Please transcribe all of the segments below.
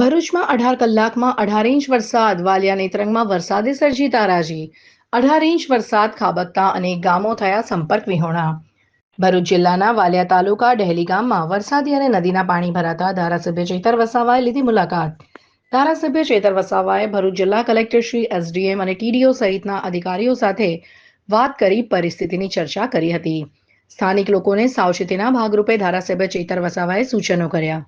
ભરૂચમાં અઢાર કલાકમાં અઢાર ઇંચ વરસાદ વાલિયા નેત્રંગમાં વરસાદે સર્જી તારાજી. અઢાર ઇંચ વરસાદ ખાબકતા અનેક ગામો થયા સંપર્ક વિહોણા. ભરૂચ જિલ્લાના વાલિયા તાલુકા ડહેલી ગામમાં વરસાદી અને નદીના પાણી ભરાતા ધારાસભ્ય ચેતર વસાવાએ લીધી મુલાકાત. ધારાસભ્ય ચેતર વસાવાએ ભરૂચ જિલ્લા કલેક્ટર શ્રી એસડીએમ અને ટીડીઓ સહિતના અધિકારીઓ સાથે વાત કરી પરિસ્થિતિની ચર્ચા કરી હતી. સ્થાનિક લોકોને સાવચેતીના ભાગરૂપે ધારાસભ્ય ચેતર વસાવાએ સૂચનો કર્યા.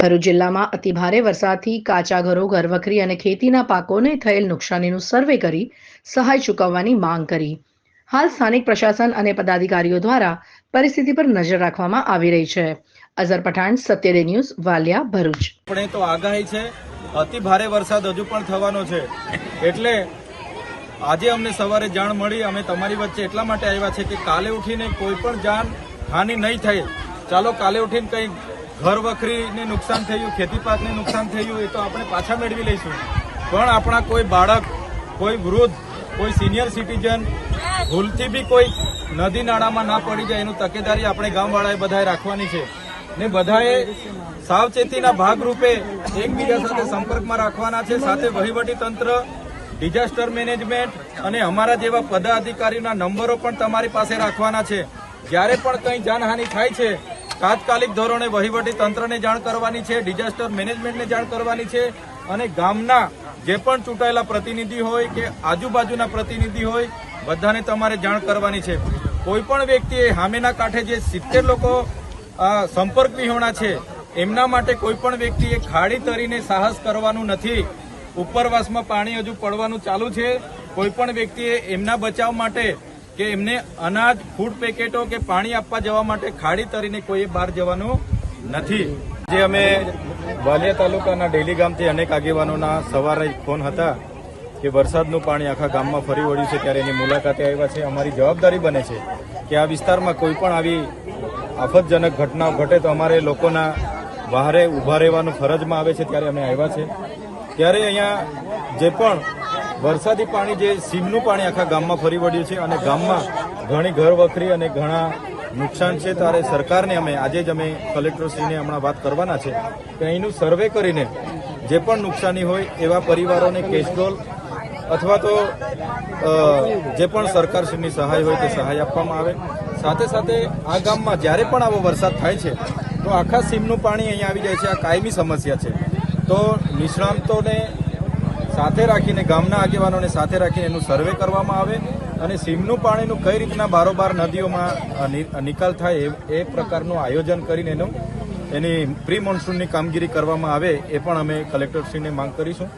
ભરૂચ જિલ્લામાં અતિભારે વરસાદથી કાચા ઘરો, ઘરવખરી અને ખેતીના પાકોને થયેલ નુકસાનીનું સર્વે કરી સહાય ચૂકવવાની માંગ કરી. હાલ સ્થાનિક પ્રશાસન અને પદાધિકારીઓ દ્વારા પરિસ્થિતિ પર નજર રાખવામાં આવી રહી છે. અઝર પઠાણ સત્યડે ન્યૂઝ, વાલિયા, ભરૂચ. આપણે તો આગાહી છે, અતિ ભારે વરસાદ હજુ પણ થવાનો છે. એટલે આજે અમને સવારે જાણ મળી, અમે તમારી વચ્ચે એટલા માટે આવ્યા છે કે કાલે ઉઠીને કોઈ પણ જાન હાનિ નહીં થાય. ચાલો કાલે ઉઠીને કંઈ ઘર વખરીને નુકસાન થયું, ખેતી પાકને નુકસાન થયું, એ તો આપણે પાછા મેળવી લઈશું. પણ આપણા કોઈ બાળક, કોઈ વૃદ્ધ, કોઈ સિનિયર સિટીઝન ભૂલથી બી કોઈ નદી નાળામાં ના પડી જાય, એનું તકેદારી આપણે ગામવાળાએ બધાએ રાખવાની છે. ને બધાએ સાવચેતીના ભાગરૂપે એકબીજા સાથે સંપર્કમાં રાખવાના છે. સાથે વહીવટી તંત્ર ડિઝાસ્ટર મેનેજમેન્ટ અને અમારા જેવા પદાધિકારીના નંબરો પણ તમારી પાસે રાખવાના છે. જ્યારે પણ કંઈ જાનહાનિ થાય છે તાત્કાલિક ધોરણે વહીવટી તંત્રને જાણ કરવાની છે ડિઝાસ્ટર મેનેજમેન્ટને જાણ કરવાની છે અને ગામના જે પણ ચૂંટાયેલા પ્રતિનિધિ હોય કે આજુબાજુના પ્રતિનિધિ હોય, બધાને તમારે જાણ કરવાની છે. કોઈ પણ વ્યક્તિએ હામેના કાંઠે જે સિત્તેર લોકો સંપર્ક વિહોણા છે, એમના માટે કોઈ પણ વ્યક્તિએ ખાડી તરીને સાહસ કરવાનું નથી. ઉપરવાસમાં પાણી હજુ પડવાનું ચાલુ છે. કોઈ પણ વ્યક્તિએ એમના બચાવ માટે કે એમને અનાજ, ફૂડ પેકેટો કે પાણી આપવા જવા માટે ખાડી તરીને કોઈએ બહાર જવાનું નથી. જે અમે વાલિયા તાલુકાના ડેલી ગામથી અનેક આગેવાનોના સવારે ફોન હતા કે વરસાદનું પાણી આખા ગામમાં ફરી વળ્યું છે ત્યારે એની મુલાકાતે આવ્યા છે. અમારી જવાબદારી બને છે કે આ વિસ્તારમાં કોઈ પણ આવી આફતજનક ઘટનાઓ ઘટે તો અમારે લોકોના બહારે ઊભા રહેવાનું ફરજમાં આવે છે ત્યારે અમે આવ્યા છે. ત્યારે અહીંયા જે પણ વરસાદી પાણી જે સીમનું પાણી આખા ગામમાં ફરી વળ્યું છે અને ગામમાં ઘણી ઘર વખરી અને ઘણા નુકસાન છે. ત્યારે સરકારને અમે, આજે જ અમે કલેક્ટરશ્રીને હમણાં વાત કરવાના છે કે અહીંનું સર્વે કરીને જે પણ નુકસાની હોય એવા પરિવારોને કેશડોલ અથવા તો જે પણ સરકારશ્રીની સહાય હોય તે સહાય આપવામાં આવે. સાથે સાથે આ ગામમાં જ્યારે પણ આવો વરસાદ થાય છે, તો આખા સીમનું પાણી અહીંયા આવી જાય છે. આ કાયમી સમસ્યા છે. તો નિષ્ણાંતોને સાથે રાખીને, ગામના આગેવાનોને સાથે રાખીને એનું સર્વે કરવામાં આવે અને સીમનું પાણીનું કઈ રીતના બારોબાર નદીઓમાં નિકાલ થાય એ- પ્રકારનું આયોજન કરીને એનું, એની પ્રી મોન્સૂનની કામગીરી કરવામાં આવે એ પણ અમે કલેક્ટરશ્રીને માંગ કરીશું.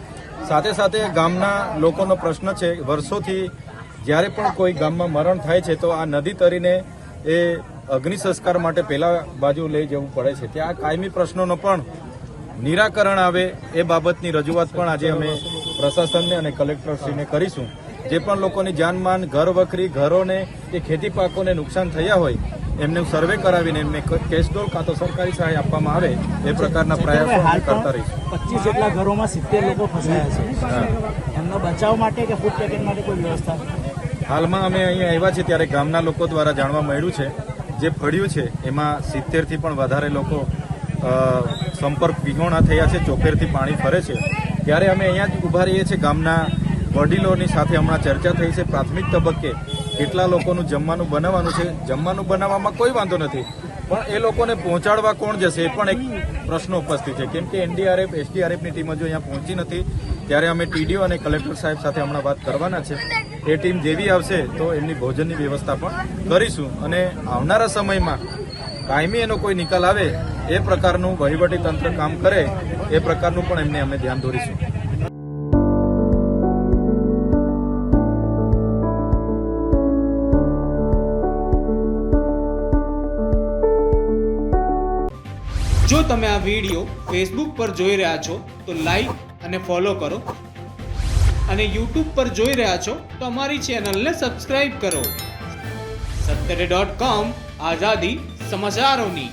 સાથે સાથે ગામના લોકોનો પ્રશ્ન છે, વર્ષોથી જ્યારે પણ કોઈ ગામમાં મરણ થાય છે, તો આ નદી તરીને એ અગ્નિ સંસ્કાર માટે પહેલા બાજુ લઈ જવું પડે છે. ત્યાં કાયમી પ્રશ્નોનો પણ નિરાકરણ આવે એ બાબતની રજૂઆત પણ આજે અમે પ્રશાસનને અને કલેક્ટરશ્રીને કરીશું. જે પણ લોકોની જાનમાન ઘર વખરી ઘરોને કે ખેતી પાકોને નુકસાન થયા હોય એમને સર્વે કરાવીને એમને કેશડોલ કાં તો સરકારી સહાય આપવામાં આવે એ પ્રકારના પ્રયાસો કરતા રહીશું. પચીસ જેટલા ઘરોમાં સિત્તેર લોકો ફસાયા છે. એમનો બચાવ માટે કે ફૂડ પેકેટ માટે કોઈ વ્યવસ્થા? હાલમાં અમે અહીંયા આવ્યા છીએ ત્યારે ગામના લોકો દ્વારા જાણવા મળ્યું છે જે ફળ્યું છે એમાં સિત્તેરથી પણ વધારે લોકો સંપર્ક વિહોણા થયા છે ચોખેરથી પાણી ફરે છે. ત્યારે અમે અહીંયા જ ઊભા રહીએ છીએ. ગામના વડીલોની સાથે હમણાં ચર્ચા થઈ છે. પ્રાથમિક તબક્કે કેટલા લોકોનું જમવાનું બનાવવાનું છે? જમવાનું બનાવવામાં કોઈ વાંધો નથી. પણ એ લોકોને પહોંચાડવા કોણ જશે? એ પણ એક પ્રશ્ન ઉપસ્થિત છે. કેમ કે એનડીઆરએફ, એસડીઆરએફની ટીમ હજુ અહીંયા પહોંચી નથી, ત્યારે અમે ટીડીઓ અને કલેક્ટર સાહેબ સાથે હમણાં વાત કરવાના છે. એ ટીમ જેવી આવશે તો એમની ભોજનની વ્યવસ્થા પણ કરીશું. અને આવનારા સમયમાં કાયમી એનો કોઈ નિકાલ આવે, એ પ્રકારનું વહીવટી તંત્ર કામ કરે એ પ્રકારનું પણ એમને અમે ધ્યાન દોરીશું જો તમે આ વીડિયો ફેસબુક પર જોઈ રહ્યા છો, તો લાઈક અને ફોલો કરો. અને યુટ્યુબ પર જોઈ રહ્યા છો, તો અમારી ચેનલને સબસ્ક્રાઈબ કરો. સત્તરે ડોટ કોમ આઝાદી સમાચારોની.